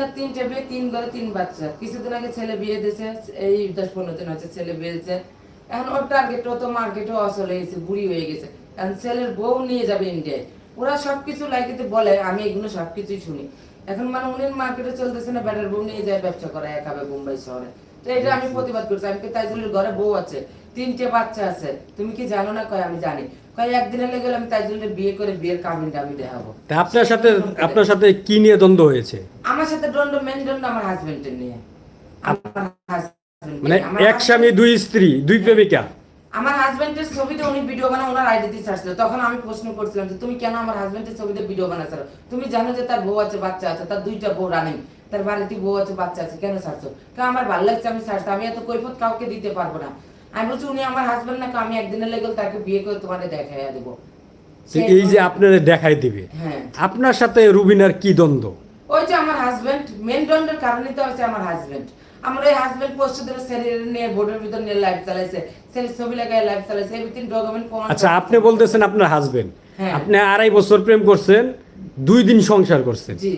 না তিনটে তিন ঘরে তিন বাচ্চা। কিছুদিন আগে ছেলে বিয়ে দিয়েছে এই দশ পনেরো দিন হচ্ছে ছেলে বিয়েছে এখন ওর টার্গেট তো মার্কেটও অসল বুড়ি হয়ে গেছে। এখন ছেলের বউ নিয়ে যাবে ইন্ডিয়ায় ওরা সবকিছু লাইকেতে বলে আমি এগুলো সবকিছুই শুনি। এখন মানে উনি মার্কেটে চলতেছে না ব্যাটার বউ নিয়ে যায় ব্যবসা করে একাবে মুম্বাই শহরে। তো এটা আমি প্রতিবাদ করছি। আমি তাইজুলের ঘরে বউ আছে? তিনটে বাচ্চা আছে। তুমি কি জানো না কয়? আমি জানি। কয় লেগে গেলে আমি তাইজুলের বিয়ে করে বিয়ের কামিনটা আমি দেখাবো। আপনার সাথে আপনার সাথে কি নিয়ে দ্বন্দ্ব হয়েছে? আমার সাথে দণ্ড মেন দণ্ড আমার হাজবেন্ডের নিয়ে। আমার মানে এক স্বামী দুই স্ত্রী দুই প্রেমিকা? আমার হাজবেন্ডের ছবিতে উনি ভিডিও বানা ওনার আইডিতে ছাড়ছিল তখন আমি প্রশ্ন করছিলাম যে তুমি কেন আমার হাজবেন্ডের ছবিতে ভিডিও বানাচ্ছ তুমি জানো যে তার বউ আছে বাচ্চা আছে তার দুইটা বউ রানিং তার বাড়িতে বউ আছে বাচ্চা আছে কেন ছাড়ছো? কারণ আমার ভালো লাগছে আমি ছাড়ছি। আমি এত কৈফত কাউকে দিতে পারব না। আমি বলছি উনি আমার হাজবেন্ড না আমি একদিনের লেগে তাকে বিয়ে করে তোমাদের দেখাইয়া দেবো। এই যে আপনারা দেখাই দিবে হ্যাঁ। আপনার সাথে রুবিনার কি দ্বন্দ্ব? ওই যে আমার হাজবেন্ড মেন দণ্ডের কারণে তো হচ্ছে আমার হাজবেন্ড আমার ওই হাজবেন্ড পোস্ট দিলে শরীর নিয়ে বোর্ডের ভিতর নিয়ে লাইভ চালাইছে সেই ছবি লাগায় লাইভ চালাইছে এভরিথিং ডকুমেন্ট প্রমাণ আচ্ছা আপনি বলতেছেন আপনার হাজবেন্ড হ্যাঁ। আপনি আড়াই বছর প্রেম করছেন দুই দিন সংসার করছেন। জি।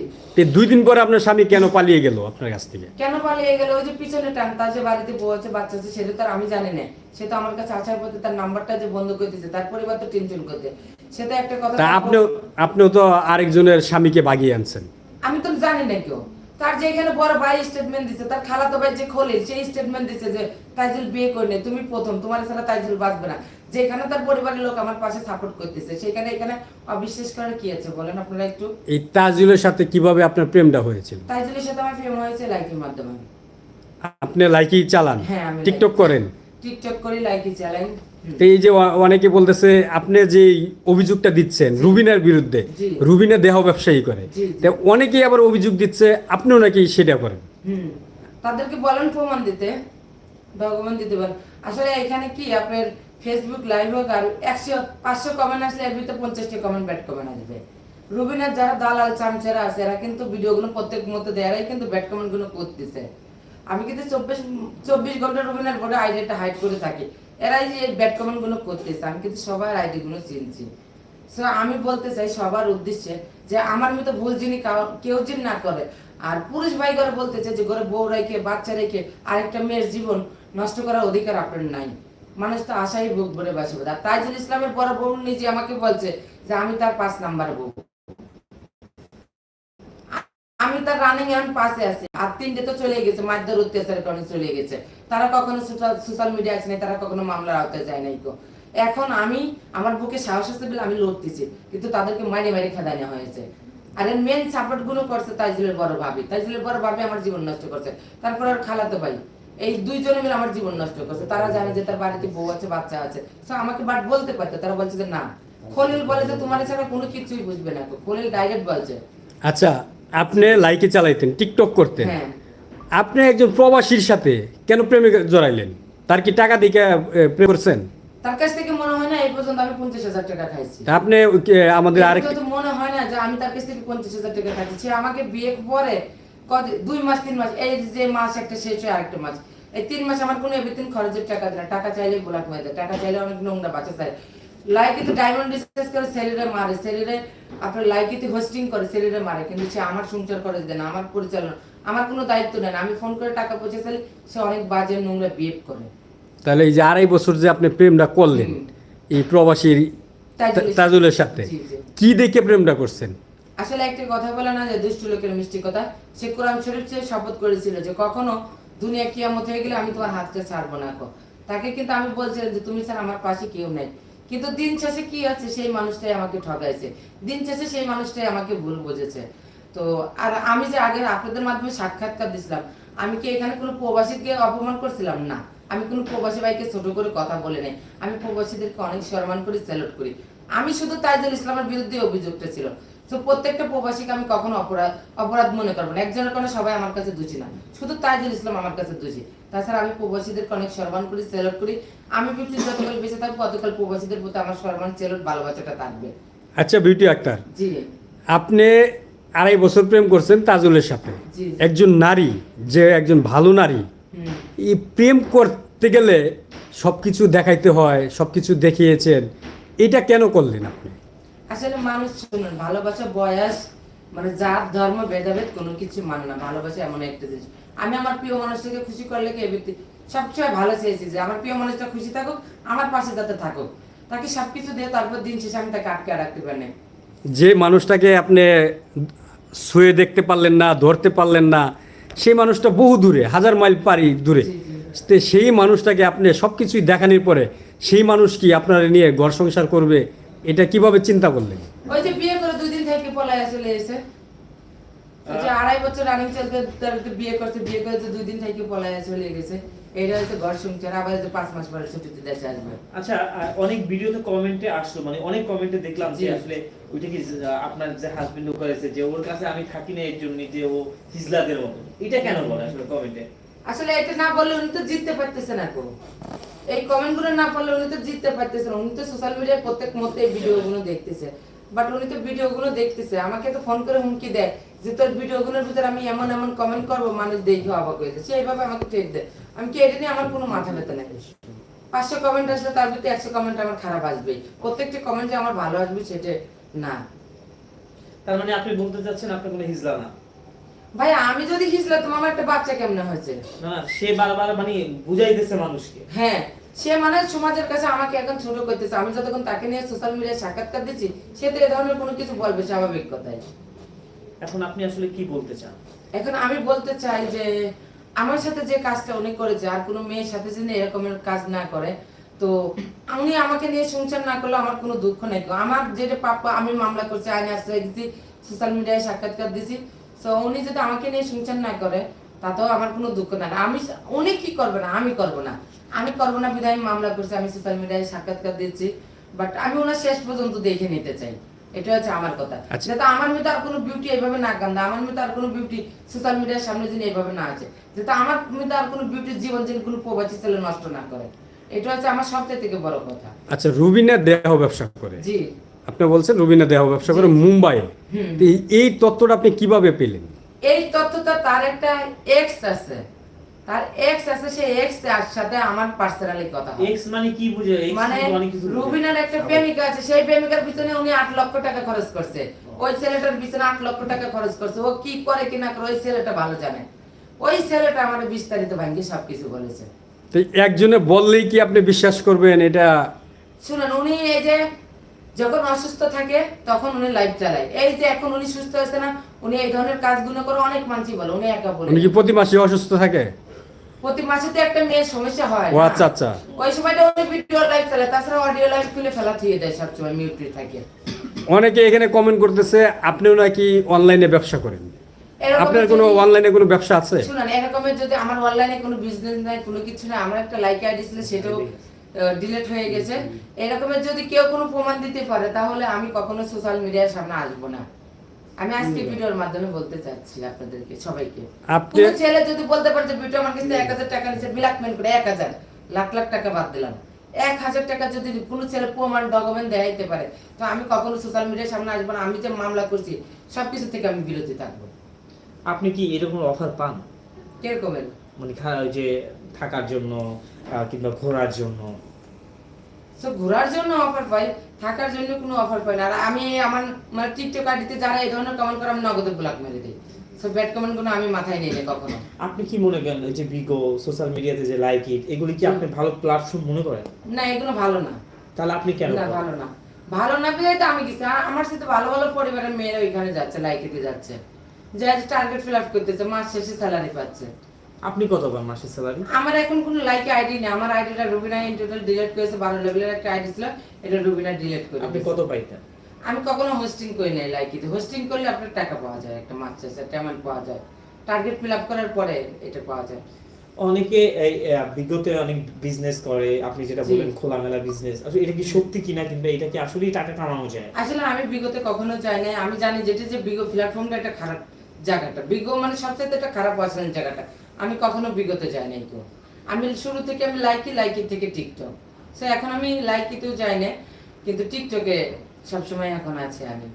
দুই দিন পরে আপনার স্বামী কেন পালিয়ে গেল আপনার কাছ থেকে? কেন পালিয়ে গেল? ওই যে পিছনে টান তার যে বাড়িতে বউ আছে বাচ্চা আছে সেটা তো আমি জানি না। সে তো আমার কাছে আসার পথে তার নাম্বারটা যে বন্ধ করে দিয়েছে তার পরিবার তো টেনশন করতে সে তো একটা কথা তা আপনিও আপনিও তো আরেকজনের স্বামীকে বাগিয়ে আনছেন। আমি তো জানি না কেউ। তার যে এখানে বড় ভাই স্টেটমেন্ট দিছে তার খালাতো ভাই যে খোলে সেই স্টেটমেন্ট দিছে যে তাইজুল বিয়ে করে নে তুমি প্রথম তোমার ছাড়া তাইজুল বাঁচবে না। যেখানে তার পরিবারের লোক আমার পাশে সাপোর্ট করতেছে সেখানে এখানে অবিশ্বাস করার কি আছে বলেন আপনারা একটু? এই তাজুলের সাথে কীভাবে আপনার প্রেমটা হয়েছিল? তাইজুলের সাথে আমার ফেম হয়েছে লাইকের মাধ্যমে। আপনি লাইকি চালান? হ্যাঁ টিকটক করেন? টিকটক করি লাইকি চালাই। এই যে অনেকে বলতেছে আপনি যে অভিযোগটা দিচ্ছেন রুবিনার বিরুদ্ধে। রুবিনা দেহ ব্যবসায়ী করে। অনেকেই আবার অভিযোগ দিচ্ছে আপনিও নাকি সেটা করেন? হুম। তাদেরকে বলেন প্রমাণ দিতে ভগবান দিতে বলেন আসলে এখানে কি আপনার ফেসবুক লাইভ হোক আর একশো, পাঁচশো কমেন্ট আসলে এর ভিতরে পঞ্চাশটি কমেন্ট ব্যাড কমেন্ট আসবে রুবিনার যারা দালাল, চামচেরা আছে, এরা কিন্তু ভিডিওগুলো প্রত্যেক মতো দেয়, এরাই কিন্তু ব্যাড কমেন্টগুলো করতেছে। আমি কিন্তু চব্বিশ চব্বিশ ঘণ্টা রুবিনার বোর্ডে আইডিটা হাইড করে থাকি। এরাই যে ব্যাড কমেন্টগুলো করতেছে, আমি কিন্তু সবার আইডি গুলো চিনছি। সো আমি বলতে চাই সবার উদ্দেশ্যে যে আমার মতো ভুল যিনি কাউ- যিনি না করে। আর পুরুষ ভাই করে বলতে চাই যে ঘরে বউ রেখে, বাচ্চা রেখে আরেকটা মেয়ের জীবন নষ্ট করার অধিকার আপনার নাই। মানুষ তো আশাই বুক ভরে বাসবে আর তাইজুল ইসলামের বড় বউ নিজে আমাকে বলছে যে, আমি তার পাঁচ নাম্বার বউ। আমি তার রানিং এখন পাশে আছি। আর তিনটে তো চলে গেছে, মারধর, অত্যাচারের কারণে চলে গেছে। তারা কখনো সোশ্যাল মিডিয়া আছে নাই, তারা কখনো মামলার আওতায় যায় নাই কো এখন আমি, আমার বুকে সাহস আছে বলে আমি লড়তেছি, কিন্তু তাদেরকে মারি মারি খেদায় নেওয়া হয়েছে। আর এর মেন সাপোর্টগুলো করছে তাইজুলের বড় ভাবি। তাইজুলের বড় ভাবি আমার জীবন নষ্ট করছে। তারপর আর খালাতে ভাই এই দুইজনে মিলে আমার জীবন নষ্ট করছে। তারা জানে যে তার বাড়িতে বউ আছে বাচ্চা আছে। আমাকে বাট বলতে পারতো তারা বলছে যে না। খলিল বলে যে তোমার ছাড়া কোনো কিছুই বুঝবে না। খলিল ডাইরেক্ট বলছে। আচ্ছা আপনি লাইকে চালাইতেন টিকটক করতেন। হ্যাঁ। আপনি একজন প্রবাসীর সাথে কেন প্রেমে জড়াইলেন? তার কি টাকা দিকে প্রেম করছেন? তার কাছ থেকে মনে হয় না এই পর্যন্ত আমি পঞ্চাশ হাজার টাকা খাইছি। আপনি আমাদের আরেক মনে হয় না যে আমি তার কাছ থেকে পঞ্চাশ হাজার টাকা খাইছি। সে আমাকে বিয়ে পরে কত দুই মাস তিন মাস এই যে মাস একটা শেষ হয় আরেকটা মাস। এই তিন মাস আমার কোনো এভরিথিং খরচের টাকা দেয় না। টাকা চাইলে ব্ল্যাক হয়ে যায়। টাকা চাইলে অনেক নোংরা বাচ্চা চাই লাইকিতে ডায়মন্ড রিসার্চ করে সেলিরে মারে। সেলিরে আপনার লাইকিতে হোস্টিং করে সেলিরে মারে। কিন্তু সে আমার সংসার করে দেয় না আমার পরিচালনা। আমার কোনো দায়িত্ব নেই না। আমি ফোন করে টাকা পৌঁছে চাইলে সে অনেক বাজে নোংরা বিহেভ করে। তাহলে এই যে আড়াই বছর যে আপনি প্রেমটা করলেন এই প্রবাসীর তাজুলের সাথে। কি দেখে প্রেমটা করছেন? আসলে একটা কথা বলে না যে দুষ্ট লোকের মিষ্টি কথা। সে কোরআন শরীফ চেয়ে শপথ করেছিল যে কখনো দুনিয়া কিয়ামত হয়ে গেলে আমি তোমার হাতটা ছাড়বো না কো তাকে কিন্তু আমি বলছিলাম যে তুমি স্যার আমার পাশে কেউ নেই। কিন্তু দিন শেষে কি আছে? সেই মানুষটাই আমাকে ঠকাইছে দিন শেষে সেই মানুষটাই আমাকে ভুল বুঝেছে। তো আর আমি যে আগে আপনাদের মাধ্যমে সাক্ষাৎকার দিছিলাম, আমি কি এখানে কোনো প্রবাসীকে অপমান করছিলাম? না। আমি কোনো প্রবাসী ভাইকে ছোট করে কথা বলে নাই। আমি প্রবাসীদেরকে অনেক সম্মান করি স্যালুট করি। আমি শুধু তাইজুল ইসলামের বিরুদ্ধে অভিযোগটা ছিল। তো প্রত্যেকটা প্রবাসীকে আমি কখনো অপরাধ অপরাধ মনে করব না। একজনের কারণে সবাই আমার কাছে দোষী না। শুধু তাইজুল ইসলাম আমার কাছে দোষী। তাছাড়া আমি প্রবাসীদেরকে অনেক সম্মান করি সেলট করি। আমি বিউটি যতকাল বেঁচে থাকব ততকাল প্রবাসীদের প্রতি আমার সম্মান সেলট ভালোবাসাটা থাকবে। আচ্ছা বিউটি আক্তার জি। আপনি আড়াই বছর প্রেম করছেন তাজুলের সাথে। একজন নারী যে একজন ভালো নারী। এই প্রেম করতে গেলে সব কিছু দেখাইতে হয় সব কিছু দেখিয়েছেন। এটা কেন করলেন আপনি? আসলে মানুষ শুনুন ভালোবাসা বয়স মানে জাত ধর্ম ভেদাভেদ কোনো কিছু মানে না। ভালোবাসা এমন একটা জিনিস। আমি আমার প্রিয় মানুষটাকে খুশি করলে কি এমনিতে সবসময় ভালো চেয়েছি যে আমার প্রিয় মানুষটা খুশি থাকুক আমার পাশে যাতে থাকুক। তাকে সবকিছু দিয়ে তারপর দিন শেষে আমি তাকে আটকে রাখতে পারি। যে মানুষটাকে আপনি শুয়ে দেখতে পারলেন না ধরতে পারলেন না সেই মানুষটা বহু দূরে হাজার মাইল পারি দূরে। সেই মানুষটাকে আপনি সব কিছুই দেখানোর পরে সেই মানুষ কি আপনার নিয়ে ঘর সংসার করবে? এটা কীভাবে চিন্তা করলেন ওই যে বিয়ে করে দুই দিন থেকে পলায় চলে এসে। যে আড়াই বছর রানিং চলতে তার তো বিয়ে করছে বিয়ে করেছে দুই দিন থেকে পলায় চলে গেছে। এটা হচ্ছে ঘর সংসার আবার হচ্ছে পাঁচ মাস পরে ছুটিতে দেশে আসবে। আচ্ছা অনেক ভিডিওতে কমেন্টে আসলো মানে অনেক কমেন্টে দেখলাম যে আসলে ওইটা কি আপনার যে হাজবেন্ড করেছে যে ওর কাছে আমি থাকি না এর জন্য যে ও হিজলাদের মতো। এটা কেন বলে আসলে কমেন্টে আসলে এটা না বললে উনি তো জিততে পারতেছে না কো এই কমেন্টগুলো না পড়লে উনি তো জিততে পারতেছে না। উনি তো সোশ্যাল মিডিয়ায় প্রত্যেক এই ভিডিও গুলো দেখতেছে। বাট উনি তো ভিডিও গুলো দেখতেছে। আমাকে তো ফোন করে হুমকি দেয় যে, তোর ভিডিও গুলোর ভিতরে আমি এমন এমন কমেন্ট করব, মানুষ দেখে অবাক হয়ে যায় সেইভাবে আমাকে টেট দেয়। আমি কি এটা নিয়ে আমার কোনো মাথা ব্যথা নেই? পাঁচশো কমেন্ট আসলে তার ভিতরে একশো কমেন্ট আমার খারাপ আসবেই। প্রত্যেকটি কমেন্ট যে আমার ভালো আসবে সেটা না। তার মানে আপনি বলতে চাচ্ছেন আপনি কোনো হিজলা না। ভাই আমি যদি তোমার একটা বাচ্চা কেমনে হয়েছে? না না সে বারবার মানে বুঝাইতেছে মানুষকে। হ্যাঁ সে মানে সমাজের কাছে আমাকে এখন ছোট করতেছে। আমি যতক্ষণ তাকে নিয়ে সোশ্যাল মিডিয়ায় সাক্ষাৎকার দিচ্ছি সে তো এ ধরনের কোনো কিছু বলবে স্বাভাবিক কথাই এখন আপনি আসলে কি বলতে চান? এখন আমি বলতে চাই যে আমার সাথে যে কাজটা উনি করেছে আর কোনো মেয়ের সাথে যদি এরকমের কাজ না করে তো উনি আমাকে নিয়ে সংসার না করলে আমার কোনো দুঃখ নেই। আমার যেটা প্রাপ্য আমি মামলা করছি আইনে আশ্রয় সোশ্যাল মিডিয়ায় সাক্ষাৎকার দিছি তো উনি যদি আমাকে নিয়ে সংসার না করে তাতেও আমার কোনো দুঃখ নাই। আমি উনি কি করবে না? আমি করব না। আমি করব না বিধায় মামলা করছি আমি সোশ্যাল মিডিয়ায় সাক্ষাৎকার দিচ্ছি বাট আমি ওনার শেষ পর্যন্ত দেখে নিতে চাই। এটা হচ্ছে আমার কথা। আচ্ছা। যাতে আমার মধ্যে আর কোনো বিউটি এইভাবে না গান্ধা আমার মধ্যে আর কোনো বিউটি সোশ্যাল মিডিয়ার সামনে যিনি এইভাবে না আছে যাতে আমার মধ্যে আর কোনো বিউটির জীবন যিনি কোনো প্রবাসী ছেলে নষ্ট না করে। এটা হচ্ছে আমার সবচেয়ে থেকে বড় কথা। আচ্ছা রুবিনা দেহ ব্যবসা করে। জি। আপনি বলছেন রুবিনা দেহ ব্যবসা করে মুম্বাইয়ে তো এই- তত্ত্বটা আপনি কীভাবে পেলেন? এই তথ্যটা তার একটা এক্স আছে। তার এক্স আছে সেই এক্সের সাথে আমার পার্সোনালি কথা এক্স মানে কি বুঝে? এক্স মানে রুবিনার একটা প্রেমিকা আছে সেই প্রেমিকার পিছনে উনি আট লক্ষ টাকা খরচ করছে। ওই ছেলেটার পিছনে আট লক্ষ টাকা খরচ করছে। ও কি করে কিনা করে ওই ছেলেটা ভালো জানে। ওই ছেলেটা আমার বিস্তারিত ভাঙ্গি সবকিছু বলেছে। তো একজনে বললেই কি আপনি বিশ্বাস করবেন? এটা শুনুন উনি এই যে যখন অসুস্থ থাকে তখন উনি লাইভ চালায়। এই যে এখন উনি সুস্থ হয়েছে না উনি এই ধরনের কাজগুলো করে অনেক মানুষই বলে উনি একা বলে। উনি কি প্রতি মাসে অসুস্থ থাকে? প্রতি মাসে তো একটা মেয়ের সমস্যা হয় ও আচ্ছা আচ্ছা। ওই সময়টা উনি ভিডিও লাইভ চালায় তাছাড়া অডিও লাইভ খুলে ফেলা থিয়ে দেয় সবসময় মিউটে থাকে। অনেকে এখানে কমেন্ট করতেছে আপনিও নাকি অনলাইনে ব্যবসা করেন? আপনার কোনো অনলাইনে কোনো ব্যবসা আছে? শুনুন এরকমের যদি আমার অনলাইনে কোনো বিজনেস নাই কোনো কিছু নাই আমার একটা লাইক আইডি ছিল সেটাও ডিলিট হয়ে গেছে। এরকমের যদি কেউ কোনো প্রমাণ দিতে পারে তাহলে আমি কখনো সোশ্যাল মিডিয়ার সামনে আসব না। আমি আজকে ভিডিওর মাধ্যমে বলতে চাচ্ছি আপনাদেরকে সবাইকে। কোনো ছেলে যদি বলতে পারে যে ভিডিও আমার কাছে এক হাজার টাকা নিচ্ছে ব্ল্যাকমেল করে এক হাজার লাখ লাখ টাকা বাদ দিলাম। এক হাজার টাকা যদি কোনো ছেলে প্রমাণ ডকুমেন্ট দেখাইতে পারে তো আমি কখনো সোশ্যাল মিডিয়ার সামনে আসব না। আমি যে মামলা করছি সব সবকিছু থেকে আমি বিরতি থাকব। আপনি কি এরকম অফার পান? কিরকমের? মানে যে থাকার জন্য কিংবা ঘোরার জন্য। সো ঘোরার জন্য অফার পাই থাকার জন্য কোনো অফার পাই না। আর আমি আমার মানে টিকটক আইডিতে যারা এই ধরনের কমেন্ট করে আমি নগদে ব্লক মেরে দিই। সো ব্যাড কমেন্ট কোনো আমি মাথায় নিই না কখনো। আপনি কি মনে করেন এই যে বিগো সোশ্যাল মিডিয়াতে যে লাইক ইট এগুলি কি আপনি ভালো প্ল্যাটফর্ম মনে করেন? না এগুলো ভালো না। তাহলে আপনি কেন না ভালো না। ভালো না পেলে তো আমি আর আমার সাথে ভালো ভালো পরিবারের মেয়েরা ওইখানে যাচ্ছে লাইকেতে যাচ্ছে। যে টার্গেট ফিল আপ করতেছে মাস শেষে স্যালারি পাচ্ছে। আপনি কত পান মাসের স্যালারি আমার এখন কোনো লাইকে আইডি নেই। আমার আইডিটা রুবিনা ইন টোটাল ডিলিট করেছে বারো লেভেলের একটা আইডি ছিল এটা রুবিনা ডিলিট করে আপনি কত পাইতেন? আমি কখনো হোস্টিং করি নাই লাইকিতে হোস্টিং করলে আপনার টাকা পাওয়া যায় একটা মাস শেষে পেমেন্ট পাওয়া যায়। টার্গেট ফিল আপ করার পরে এটা পাওয়া যায়। অনেকে এই বিগতে অনেক বিজনেস করে আপনি যেটা জি। বললেন খোলামেলা বিজনেস আসলে এটা কি সত্যি কিনা কিংবা এটা কি আসলেই টাকা কামানো যায়? আসলে আমি বিগতে কখনো যাই নাই। আমি জানি যেটা যে বিগো প্ল্যাটফর্মটা একটা খারাপ জায়গাটা। বিগো মানে সবচেয়ে একটা খারাপ অচেন জায়গাটা। আমি কখনো বিগতে যাই নাই কেউ আমি শুরু থেকে আমি লাইকি লাইকি থেকে টিকটক। সো এখন আমি লাইকিতেও যাই না কিন্তু টিকটকে সবসময় এখন আছে আমি।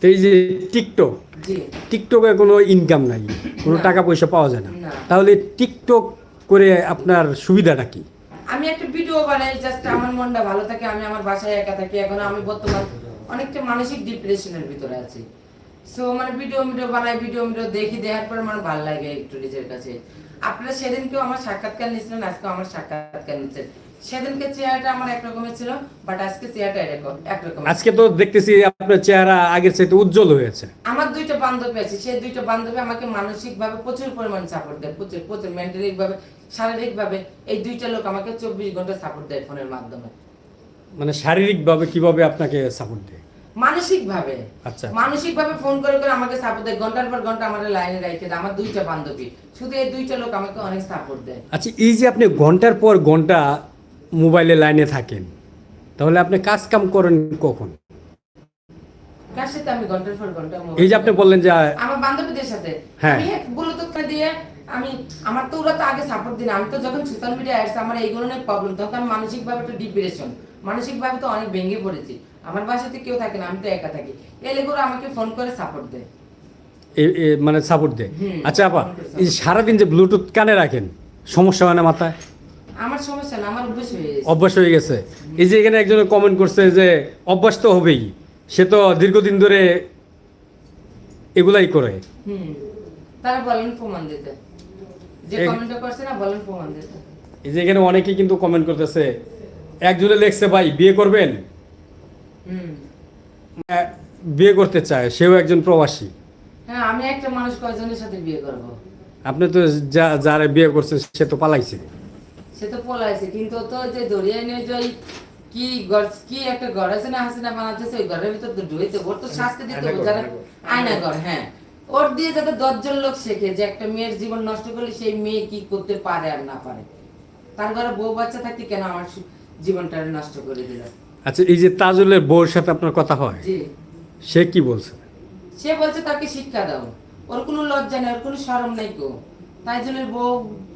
তো এই যে টিকটক জি। টিকটকে কোনো ইনকাম নাই কোনো টাকা পয়সা পাওয়া যায় না। না। তাহলে টিকটক করে আপনার সুবিধাটা কি? আমি একটা ভিডিও বানাই জাস্ট আমার মনটা ভালো থাকে আমি আমার বাসায় একা থাকি এখন আমি বর্তমান অনেকটা মানসিক ডিপ্রেশনের ভিতরে আছি। সো মানে ভিডিও ভিডিও বানাই ভিডিও ভিডিও দেখি দেখার পর মানে ভালো লাগে একটু নিজের কাছে। আপনারা সেদিনকেও আমার সাক্ষাৎকার নিয়েছিলেন আজকে আমার সাক্ষাৎকার নিচ্ছেন সেদিনকে চেহারাটা আমার একরকমের ছিল বাট আজকে চেহারাটা এরকম একরকম আজকে তো দেখতেছি আপনার চেহারা আগের চাইতে উজ্জ্বল হয়েছে। আমার দুইটা বান্ধবী আছে সেই দুইটা বান্ধবী আমাকে মানসিক ভাবে প্রচুর পরিমাণ সাপোর্ট দেয় প্রচুর প্রচুর মেন্টালিক ভাবে শারীরিক ভাবে এই দুইটা লোক আমাকে চব্বিশ ঘণ্টা সাপোর্ট দেয় ফোনের মাধ্যমে। মানে শারীরিক ভাবে কীভাবে আপনাকে সাপোর্ট দেয়? মানসিক ভাবে আচ্ছা। মানসিক ভাবে ফোন করে করে আমাকে সাপোর্ট দেয়। ঘণ্টার পর ঘণ্টা আমার লাইনে দেয়। আমার দুইটা বান্ধবী। শুধু এই দুইটা লোক আমাকে অনেক সাপোর্ট দেয়। আচ্ছা এই যে আপনি ঘণ্টার পর ঘণ্টা মোবাইলে লাইনে থাকেন তাহলে আপনি কাজ কাম করেন কখন? কার সাথে আমি ঘণ্টার পর ঘণ্টা এই যে আপনি বললেন যে আমার বান্ধবীদের সাথে। হ্যাঁ। ব্লুটুথ দিয়ে আমি আমার তো ওরা তো আগে সাপোর্ট দিন আমি তো যখন সোশ্যাল মিডিয়া আসছে আমার এইগুলো নিয়ে প্রবলেম তখন আমি মানসিক ভাবে একটা ডিপ্রেশন মানসিক ভাবে তো অনেক ভেঙে পড়েছি। আমার বাসাতে কেউ থাকে না আমি তো একা থাকি। এলেগুলো আমাকে ফোন করে সাপোর্ট দেয়। মানে সাপোর্ট দেয়। আচ্ছা আপা এই সারাদিন যে ব্লুটুথ কানে রাখেন সমস্যা হয় না মাথায়? আমার সমস্যা না আমার অভ্যেস হয়ে গেছে। অভ্যাস হয়ে গেছে। এই যে এখানে একজন কমেন্ট করছে যে অভ্যাস তো হবেই সে তো দীর্ঘদিন ধরে এগুলাই করে। হুম তারা বলেন প্রমাণ দিতে। যে কমেন্টটা করছে না বলেন প্রমাণ দিতে। এই যে এখানে অনেকেই কিন্তু কমেন্ট করতেছে একজনে লেখছে ভাই বিয়ে করবেন? বিয়ে করতে চায় সেও একজন প্রবাসী। হ্যাঁ আমি একটা মানুষ কয়জনের সাথে বিয়ে করব? আপনি তো যা যারা বিয়ে করছেন সে তো পালাইছে। সে তো পলাইছে কিন্তু তো যে দরিয়া নিয়ে যে ওই কি ঘর কি একটা ঘর আছে না হাসিনা বানাতেছে ওই ঘরের ভিতর তো ঢুইতে ওর তো শাস্তি দিতে হবে যারা আয়না ঘর। হ্যাঁ। ওর দিয়ে যাতে দশজন লোক শেখে যে একটা মেয়ের জীবন নষ্ট করলে সেই মেয়ে কি করতে পারে আর না পারে। তার ঘরে বউ বাচ্চা থাকতে কেন আমার জীবনটা নষ্ট করে দিল? আচ্ছা এই যে তাজুলের বউর সাথে আপনার কথা হয় জি। সে কি বলছে? সে বলছে তাকে শিক্ষা দাও। ওর কোনো লজ্জা নেই ওর কোনো শরম নেই কো তাই জন্য বউ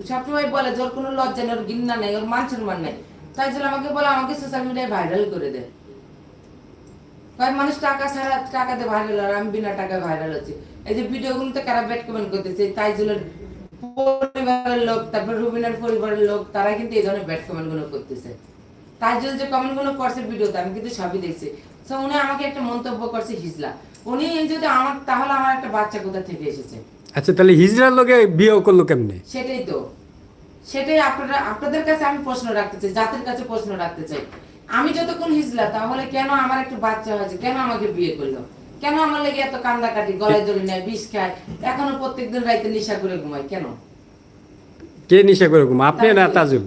সবসময় বলে যে ওর কোনো লজ্জা নেই ওর ঘৃণা নেই ওর মান সম্মান নেই। তাই জন্য আমাকে বলে আমাকে সোশ্যাল মিডিয়ায় ভাইরাল করে দে। কয়েক মানুষ টাকা ছাড়া টাকা দিয়ে ভাইরাল আর আমি বিনা টাকায় ভাইরাল হচ্ছে। এই যে ভিডিওগুলোতে কারা ব্যাট কমেন্ট করতেছে তাই জন্য পরিবারের লোক তারপর রুবিনার পরিবারের লোক তারা কিন্তু এই ধরনের ব্যাট কমেন্টগুলো করতেছে। তাই জন্য যে কমেন্টগুলো করছে ভিডিওতে আমি কিন্তু সবই দেখছি। তো উনি আমাকে একটা মন্তব্য করছে হিজলা। উনি যদি আমার তাহলে আমার একটা বাচ্চা কোথা থেকে এসেছে? আচ্ছা তাহলে হিজড়ার লোকে বিয়ে করল কেমনে? সেটাই তো। সেটাই আপনারা আপনাদের কাছে আমি প্রশ্ন রাখতে চাই জাতির কাছে প্রশ্ন রাখতে চাই। আমি যতক্ষণ হিজলা তাহলে কেন আমার একটু বাচ্চা হয়েছে? কেন আমাকে বিয়ে করল? কেন আমার লেগে এত কান্দা কাটি গলায় ধরে নেয় বিষ খায়? এখনও প্রত্যেকদিন রাইতে নেশা করে ঘুমায়। কেন? কে নিশা করে ঘুমা আপনি না তাজুল?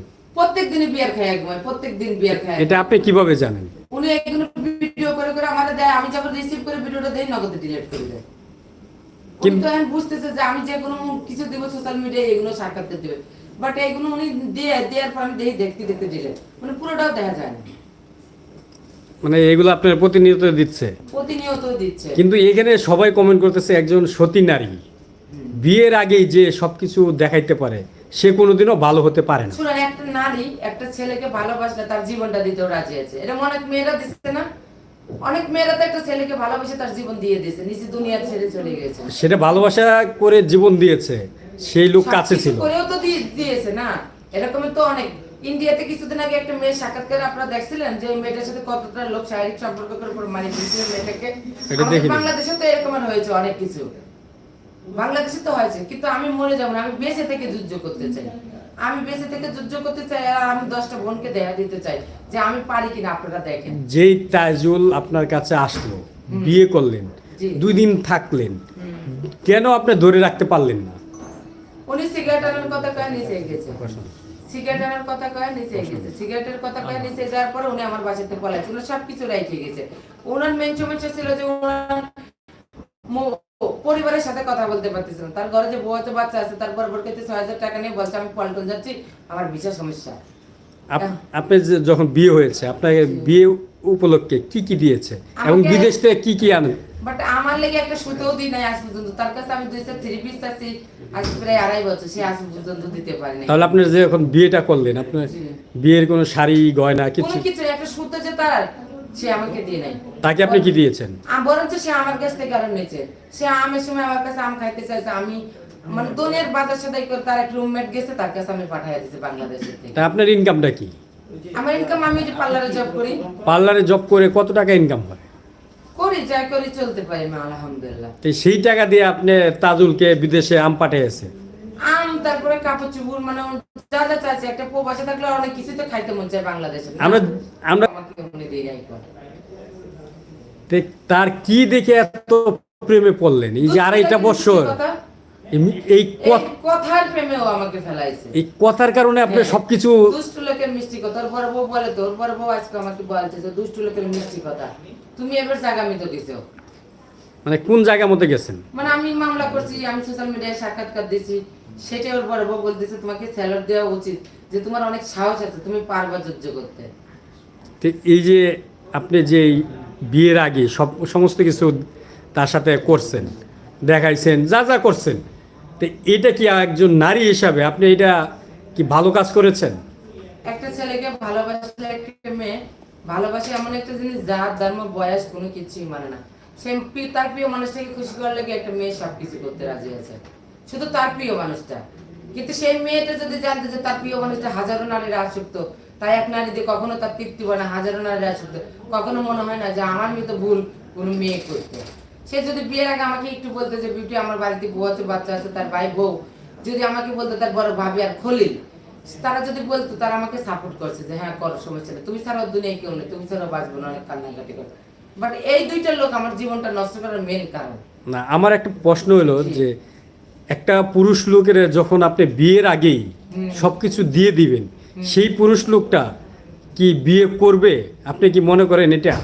প্রত্যেক দিনই বিয়ার খায় ঘুমায় প্রত্যেক দিন বিয়ার খায় এটা আপনি কীভাবে জানেন? উনি এগুলো ভিডিও করে করে আমাদের দেয় আমি যখন রিসিভ করে ভিডিওটা দেই নগদে ডিলিট করে দেয়। উনি কিন্তু- তো এখন বুঝতেছে যে আমি যে কোনো কিছু দিব সোশ্যাল মিডিয়ায় এগুলো সাক্ষাৎকার দিবে। বাট এগুলো উনি দিয়ে দেওয়ার পর আমি দেখি দেখতে দেখতে ডিলিট মানে পুরোটাও দেখা যায় না। মানে এগুলো আপনার প্রতিনিয়ত দিচ্ছে। প্রতিনিয়ত দিচ্ছে। কিন্তু এখানে সবাই কমেন্ট করতেছে একজন সতী নারী। বিয়ের আগেই যে সবকিছু দেখাইতে পারে। সে কোনোদিনও ভালো হতে পারে না। শুনেন একটা নারী একটা ছেলেকে ভালোবাসলে তার জীবনটা দিতেও রাজি আছে। এরকম অনেক মেয়েরা দিচ্ছে না? অনেক মেয়েরা তো একটা ছেলেকে ভালোবেসে তার জীবন দিয়ে দিয়েছে নিচে দুনিয়া ছেড়ে চলে গেছে। সেটা ভালোবাসা করে জীবন দিয়েছে সেই লোক কাছে ছিল। করেও তো দিয়েছে না? তো অনেক। ইন্ডিয়াতে কিছুদিন আগে একটা মেয়ের সাক্ষাৎকার আপনারা দেখছিলেন যে মেয়েটার সাথে কতটা লোক শারীরিক সম্পর্ক করে পরে মারি দিয়েছিল মেয়েটাকে। বাংলাদেশে তো এরকম হয়েছে অনেক কিছু। বাংলাদেশে তো হয়েছে কিন্তু আমি মরে যাব না আমি বেঁচে থেকে যুদ্ধ করতে চাই। আমি বেঁচে থেকে যুদ্ধ করতে চাই আর আমি দশটা বোনকে দেখা দিতে চাই যে আমি পারি কিনা আপনারা দেখেন। যেই তাজুল আপনার কাছে আসলো বিয়ে করলেন দুই দিন থাকলেন কেন আপনি ধরে রাখতে পারলেন না? উনি সিগারেট আনার কথা কয়ে নিচে গেছে সিগারেট আনার কথা কয়ে নিচে গেছে সিগারেটের কথা কয়ে নিচে যাওয়ার পরে উনি আমার বাসাতে পলাইছে উনি সবকিছু রেখে গেছে। ওনার মেন সমস্যা ছিল যে ওনার পরিবারের সাথে কথা বলতে পারতেছে না। তার ঘরে যে বউ আছে বাচ্চা আছে তারপর বোর কাছে ছয় হাজার টাকা নিয়ে বলছে আমি পল্টন যাচ্ছি আমার বিশাল সমস্যা। আপনি যখন বিয়ে হয়েছে আপনাকে বিয়ে উপলক্ষে কি কি দিয়েছে? এবং বিদেশ থেকে কি কি আনে? বাট আমার লেগে একটা সুতোও দিই নাই আজ পর্যন্ত। তার কাছে আমি দুই দুইটা থ্রি পিস আছি আজ প্রায় আড়াই বছর সে আজ পর্যন্ত দিতে পারে নাই। তাহলে আপনার যে এখন বিয়েটা করলেন আপনার বিয়ের কোনো শাড়ি গয়না কিছু কিছু একটা সুতো যে তার সে আমাকে দিয়ে নাই। তাকে আপনি কি দিয়েছেন? বরঞ্চ সে আমার কাছ থেকে আরও নিচে সে আমের সময় আমার কাছে আম খাইতে চাইছে আমি মানে দুনিয়ার বাজার সাথে করে তার এক রুমমেট গেছে তার কাছে আমি পাঠাই দিয়েছি বাংলাদেশের থেকে। তা আপনার ইনকামটা কি? আমার ইনকাম আমি যে পার্লারে জব করি। পার্লারে জব করে কত টাকা ইনকাম হয়? করি করি যা করি চলতে পারি আমি আলহামদুলিল্লাহ। সেই টাকা দিয়ে আপনি তাজুলকে বিদেশে আম পাঠিয়েছে তারপরে কাপড় চুপুর মানে যা যা চাইছে একটা প্রবাসে থাকলে অনেক কিছু তো খাইতে মন চায় বাংলাদেশে। আমরা আমরা তার কি দেখে এত প্রেমে পড়লেন? এই যে আড়াইটা বছর। এই- কথার প্রেমেও আমাকে ফেলাইছে। এই কথার কারণে আপনি হ্যাঁ। সবকিছু দুষ্টু লোকের মিষ্টি কথা। ওর বড় বউ বলে তো ওর বড় বউ আজকে আমাকে বলছে যে দুষ্টু লোকের মিষ্টি কথা। তুমি এবার জাগামি তো দিছো। মানে কোন জায়গা মতো গেছেন? মানে আমি মামলা করছি আমি সোশ্যাল মিডিয়ায় সাক্ষাৎকার দিছি। সেটাই ওর বড় বউ বলতেছে তোমাকে স্যালাড দেওয়া উচিত যে তোমার অনেক সাহস আছে তুমি পারবা সহ্য করতে। এই যে আপনি যে বিয়ের আগে সব সমস্ত কিছু তার সাথে করছেন দেখাইছেন যা যা করছেন তো এটা কি একজন নারী হিসাবে আপনি এটা কি ভালো কাজ করেছেন? একটা ছেলেকে ভালোবাসলে একটা মেয়ে ভালোবাসে এমন একটা জিনিস যার ধর্ম বয়স কোনো কিছুই মানে না। সে তার প্রিয় মানুষটাকে খুশি করার লেগে একটা মেয়ে সবকিছু করতে রাজি আছে। শুধু তার প্রিয় মানুষটা। কিন্তু সেই মেয়েটা যদি জানতে যে তার প্রিয় মানুষটা হাজারো নারীরা আসক্ত তাই এক নারীতে কখনো তার তৃপ্তি হয় না হাজারো নারীরা আসক্ত। কখনো মনে হয় না যে আমার মেয়ে তো ভুল কোনো মেয়ে করতে। সে যদি বিয়ের আগে আমাকে একটু বলতো যে বিউটি আমার বাড়িতে বউ আছে বাচ্চা আছে তার ভাই বউ। যদি আমাকে বলতো তার বড় ভাবি আর খলিল তারা যদি বলতো তারা আমাকে সাপোর্ট করছে যে হ্যাঁ করো সমস্যা নেই। তুমি ছাড়া ওর দুনিয়ায় কেউ নেই তুমি ছাড়া বাঁচবো না অনেক কান্নাকাটি করে। বাট এই দুইটা লোক আমার জীবনটা নষ্ট করার মেন কারণ। না আমার একটা প্রশ্ন হলো যে একটা পুরুষ লোকের যখন আপনি বিয়ের আগেই সব কিছু দিয়ে দিবেন সেই পুরুষ লোকটা কি বিয়ে করবে? আপনি কি মনে করেন এটা?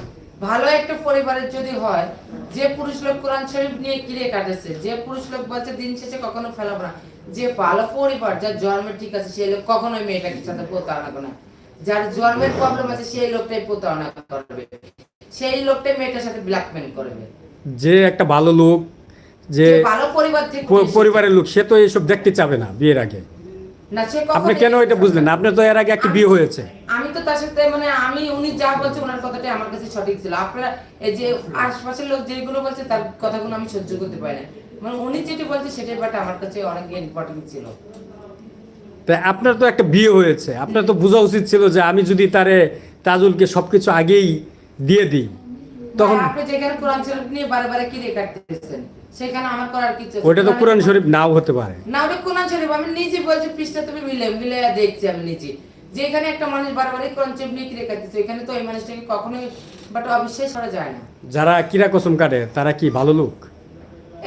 ভালো একটা পরিবারের যদি হয় যে পুরুষ লোক কোরআন শরীফ নিয়ে কিরে কাটেছে যে পুরুষ লোক বলছে দিন শেষে কখনো ফেলাবো না। যে ভালো পরিবার যার জন্মের ঠিক আছে সেই লোক কখনোই মেয়েটাকে সাথে প্রতারণা করে না। যার জন্মের প্রবলেম আছে সেই লোকটাই প্রতারণা করবে। সেই লোকটাই মেয়েটার সাথে ব্ল্যাকমেল করবে। যে একটা ভালো লোক যে যে ভালো পরিবারের লোক সে তো এইসব দেখতে চাবে না বিয়ের আগে। আপনি কেন এটা বুঝলেন? আপনার তো এর আগে একটা বিয়ে হয়েছে। আমি তো তার সাথে মানে আমি উনি যা বলছে ওনার কথাটাই আমার কাছে সঠিক ছিল। আপনারা এই যে আশপাশের লোক যেগুলো বলছে তার কথাগুলো আমি সহ্য করতে পারি না। মানে উনি যেটা বলছে সেটাই বাট আমার কাছে অনেক ইম্পর্টেন্ট ছিল। তা আপনার তো একটা বিয়ে হয়েছে। আপনার তো বোঝা উচিত ছিল যে আমি যদি তারে তাজুলকে সবকিছু আগেই দিয়ে দিই। তখন আপনি যেখানে কোরআন শরীফ নিয়ে বারে বারে কি রেখাতেছেন সেখানে আমার করার কিছু ওটা তো কোরআন শরীফ নাও হতে পারে। না ওটা কোরআন শরীফ। আমি নিজে বলছি পৃষ্ঠা তুমি মিলে মিলে দেখছি আমি নিজে। যেখানে একটা মানুষ বারবারই কোরআন শরীফ নিয়ে কি রেখাতেছে এখানে তো এই মানুষটাকে কখনোই বাট অবিশ্বাস করা যায় না। যারা কিরা কসম কাটে তারা কি ভালো লোক?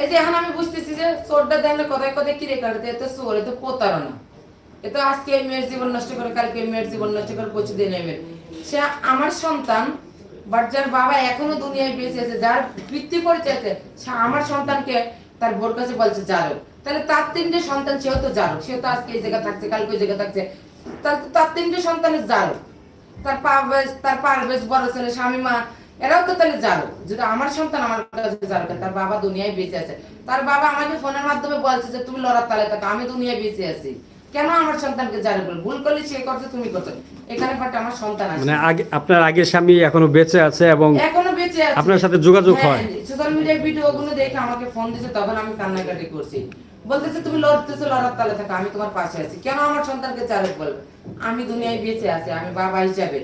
এই যে এখন আমি বুঝতেছি যে চোরটা দেখলে কথায় কথায় কি রেখা এ তো চোর এ তো প্রতারণা। এ তো আজকে এই মেয়ের জীবন নষ্ট করে কালকে এই মেয়ের জীবন নষ্ট করে পৌঁছে দিয়ে নেবে সে আমার সন্তান বাট যার বাবা এখনও দুনিয়ায় বেঁচে আছে, যার পিতৃ পরিচয় আছে আমার সন্তানকে তার বোর কাছে বলছে জারক তাহলে তার তিনটে সন্তান সেও তো জারক সেও তো আজকে এই জায়গা থাকছে, কালকে ওই জায়গা থাকছে। তার তার তিনটে সন্তানের জারক তার পারভেজ তার পারভেজ বড় ছেলে এরাও তো তাহলে জারক যদি আমার সন্তান আমার কাছে তার বাবা দুনিয়ায় বেঁচে আছে। তার বাবা আমাকে ফোনের মাধ্যমে বলছে যে, তুমি লড়ার তালে থাকো, আমি দুনিয়ায় বেঁচে আছি। কেন আমার সন্তানকে জারক বল? ভুল করলে সে করছে তুমি করছ। এখানে বাট আমার সন্তান আছে। মানে আগে আপনার আগের স্বামী এখনও বেঁচে আছে এবং এখনও বেঁচে আছে। আপনার সাথে যোগাযোগ হয়? সোশ্যাল মিডিয়ার ভিডিও গুলো দেখে আমাকে ফোন দিছে তখন আমি কান্নাকাটি করছি। বলতেছে তুমি লড়তেছো লড়ার তালে থাকো আমি তোমার পাশে আছি। কেন আমার সন্তানকে চারক বলবে আমি দুনিয়ায় বেঁচে আছি আমি বাবা হিসাবে।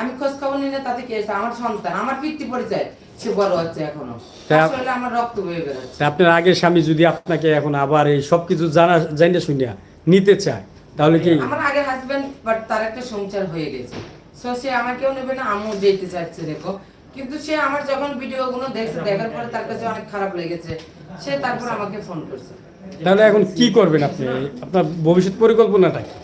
আমি খোঁজ খবর নিলে তাতে কি হয়েছে? আমার সন্তান আমার পিতৃ পরিচয় সে বড় হচ্ছে এখনও। আসলে আমার রক্ত বয়ে বেরোচ্ছে আপনার আগের স্বামী যদি আপনাকে এখন আবার এই সবকিছু জানা জানিয়ে শুনিয়া নিতে চায় তাহলে কি? আমার আগে হাজবেন্ড বাট তার একটা সংসার হয়ে গেছে। সো সে আমাকেও নেবে না আমিও যেতে চাচ্ছে দেখো কিন্তু সে আমার যখন ভিডিও গুলো দেখছে দেখার পরে তার কাছে অনেক খারাপ লেগেছে। সে তারপর আমাকে ফোন করছে। তাহলে এখন কি করবেন আপনি? আপনার ভবিষ্যৎ পরিকল্পনাটা কি?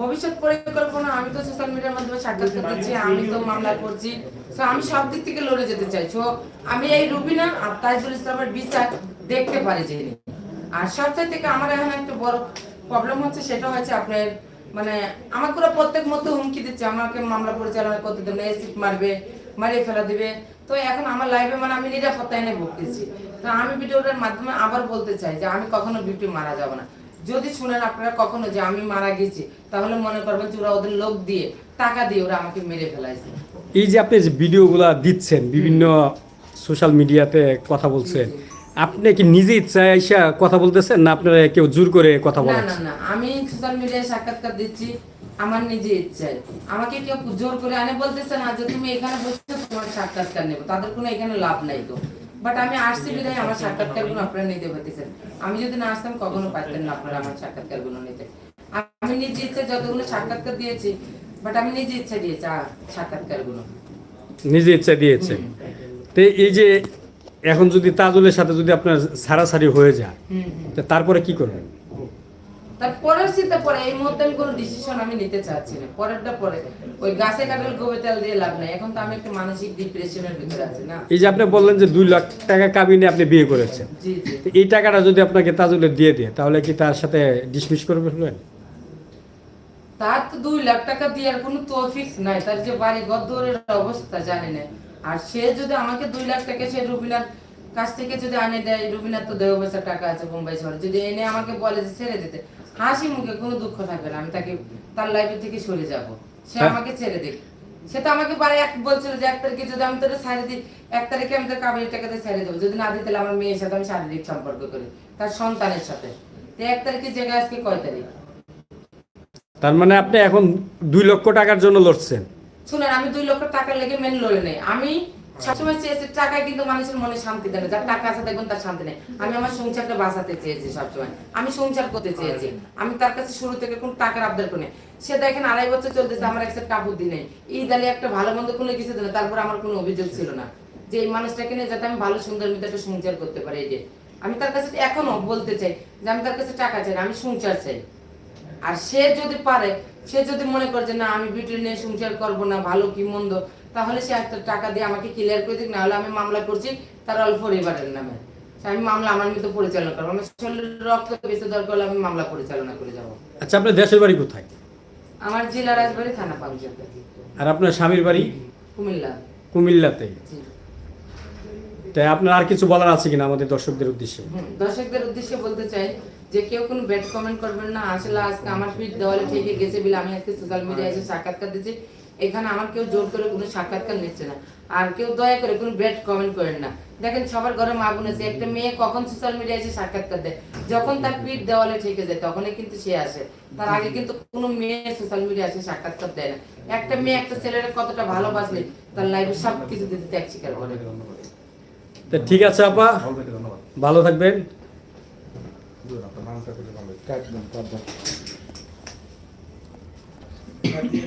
ভবিষ্যৎ পরিকল্পনা আমি তো সোশ্যাল মিডিয়ার মাধ্যমে সাক্ষাৎকার দিচ্ছি আমি তো মামলা করছি। তো আমি সব দিক থেকে লড়ে যেতে চাই। তো আমি এই রুবিনা আর তাইজুল ইসলামের বিচার দেখতে পারি যে। আর সবচেয়ে থেকে আমার এখন একটা বড় প্রবলেম হচ্ছে সেটা হচ্ছে আপনার মানে আমার পুরো প্রত্যেক মধ্যে হুমকি দিচ্ছে আমাকে মামলা পরিচালনা করতে দেবে এসিড মারবে মারিয়ে ফেলা দিবে। তো এখন আমার লাইফে মানে আমি নিরাপত্তায় এনে ভুগতেছি। তো আমি ভিডিওটার মাধ্যমে আবার বলতে চাই যে আমি কখনো বিউটি মারা যাব না। যদি শুনেন আপনারা কখনো যে আমি মারা গেছি তাহলে মনে করবেন যে ওরা ওদের লোক দিয়ে টাকা দিয়ে ওরা আমাকে মেরে ফেলাইছে। এই যে আপনি যে ভিডিওগুলা দিচ্ছেন বিভিন্ন সোশ্যাল মিডিয়াতে কথা বলছেন আপনি কি নিজে ইচ্ছায় এসে কথা বলতেছেন না আপনারা কেউ জোর করে কথা না বলাচ্ছে না না আমি সোশ্যাল মিডিয়ায় সাক্ষাৎকার দিচ্ছি আমার নিজে ইচ্ছায়। আমাকে কেউ জোর করে আনে বলতেছে না যে তুমি এখানে বসে তোমার সাক্ষাৎকার নেব তাদের কোনো এখানে লাভ নাই তো। বাট আমি আসছি বিধায় আমার সাক্ষাৎকারগুলো আপনারা নিতে পারতেছেন। আমি যদি না আসতাম কখনো পারতেন না আপনারা আমার সাক্ষাৎকারগুলো নিতে। আমি নিজে ইচ্ছা যতগুলো সাক্ষাৎকার দিয়েছি বাট আমি নিজে ইচ্ছা দিয়েছি সাক্ষাৎকারগুলো নিজে ইচ্ছা দিয়েছে। তো এই যে এখন যদি তাজুলের সাথে যদি আপনার সারাসারি হয়ে যায় তারপরে কি করবেন? পরে এই মুহূর্তে আমি কোনো ডিসিশন আমি নিতে চাচ্ছি না। পরেরটা পরে। ওই গাছে কাটাল গোবে তেল দিয়ে লাভ নাই। এখন তো আমি একটা মানসিক ডিপ্রেশনের ভিতরে আছি না? এই যে আপনি বললেন যে দুই লাখ টাকা কাবিনে আপনি বিয়ে করেছেন। জি জি। এই টাকাটা যদি আপনাকে তাজুলে দিয়ে দিয়ে তাহলে কি তার সাথে ডিসমিস করে ফেলবেন? তার তো দুই লাখ টাকা দেওয়ার কোনো তৌফিক নাই। তার যে বাড়ি ঘর দৌড়ের অবস্থা জানি না। আর সে যদি আমাকে দুই লাখ টাকা সে রুবিনার কাছ থেকে যদি আনে দেয় রুবিনার তো দেহ পয়সা টাকা আছে বোম্বাই শহরে। যদি এনে আমাকে বলে যে ছেড়ে দিতে হাসি মুখে কোনো দুঃখ থাকবে না আমি তাকে তার লাইফে থেকে সরে যাব। সে হ্যাঁ। আমাকে ছেড়ে দিক। সে তো আমাকে বারে এক বলছিল যে এক তারিখে যদি আমি তোর ছাড়ে দিই এক তারিখে আমি তোর কাবিলের টাকাতে ছেড়ে দেবো। যদি না দিই তাহলে আমার মেয়ের সাথে আমি শারীরিক সম্পর্ক করি তার সন্তানের সাথে। তো এক তারিখে জায়গায় আজকে কয় তারিখ? তার মানে আপনি এখন দুই লক্ষ টাকার জন্য লড়ছেন। শুনেন, আমি দুই লক্ষ টাকা লেগে মেন লড়ে নেই। আমি সবসময় চেয়েছি, টাকায় কিন্তু মানুষের মনে শান্তি যার টাকা আছে তার শান্তি নেই। আমি আমার সংসারটা বাঁচাতে চেয়েছি সবসময়। আমি সংসার করতে চেয়েছি। আমি তার কাছে শুরু থেকে কোন টাকার আবদার সে দেখেন আড়াই বছর চলতেছে, আমার একটা কাপড় দিই নেই ঈদ একটা ভালো মন্দ কোনো কিছু দিল তারপর আমার কোনো অভিযোগ ছিল না। যে এই মানুষটাকে নিয়ে যাতে আমি ভালো, সুন্দর মতো একটা সংসার করতে পারি, এই যে। আমি তার কাছে এখনও বলতে চাই যে আমি তার কাছে টাকা চাই না, আমি সংসার চাই। আর সে যদি পারে সে যদি মনে করে যে না আমি বিউটি নিয়ে সংসার করব না ভালো কি মন্দ তাহলে সে একটা টাকা দিয়ে আমাকে ক্লিয়ার করে দিক না হলে আমি মামলা করছি তার অল্প পরিবারের নামে। আমি মামলা আমার মতো পরিচালনা করব। আমার শরীরের রক্ত বেঁচে দরকার হলে আমি মামলা পরিচালনা করে যাব। আচ্ছা আপনার দেশের বাড়ি কোথায়? আমার জেলা রাজবাড়ি থানা পাঞ্জাবে আর আপনার স্বামীর বাড়ি? কুমিল্লা। কুমিল্লাতে। তাই আপনার আর কিছু বলার আছে কিনা আমাদের দর্শকদের উদ্দেশ্যে? দর্শকদের উদ্দেশ্যে বলতে চাই যে কেউ কোনো ব্যাড কমেন্ট করবেন না আসলে আজকে আমার পিঠ দেওয়ালে ঠেকে গেছে বলে আমি আজকে সোশ্যাল মিডিয়ায় এসে সাক্ষাৎকার দিচ্ছি এখানে আমার কেউ জোর করে কোনো সাক্ষাৎকার নিচ্ছে না। আর কেউ দয়া করে কোনো ব্যাড কমেন্ট করেন না। দেখেন সবার ঘরে মা বোন আছে একটা মেয়ে কখন সোশ্যাল মিডিয়ায় এসে সাক্ষাৎকার দেয়? যখন তার পিঠ দেওয়ালে ঠেকে যায় তখনই কিন্তু সে আসে। তার আগে কিন্তু কোনো মেয়ে সোশ্যাল মিডিয়ায় এসে সাক্ষাৎকার দেয় না। একটা মেয়ে একটা ছেলের কতটা ভালোবাসলে তার লাইফে সব কিছু দিতে ত্যাগ স্বীকার করে। ঠিক আছে আপা। ভালো থাকবেন। আপনার নামটা করে ভালো একদম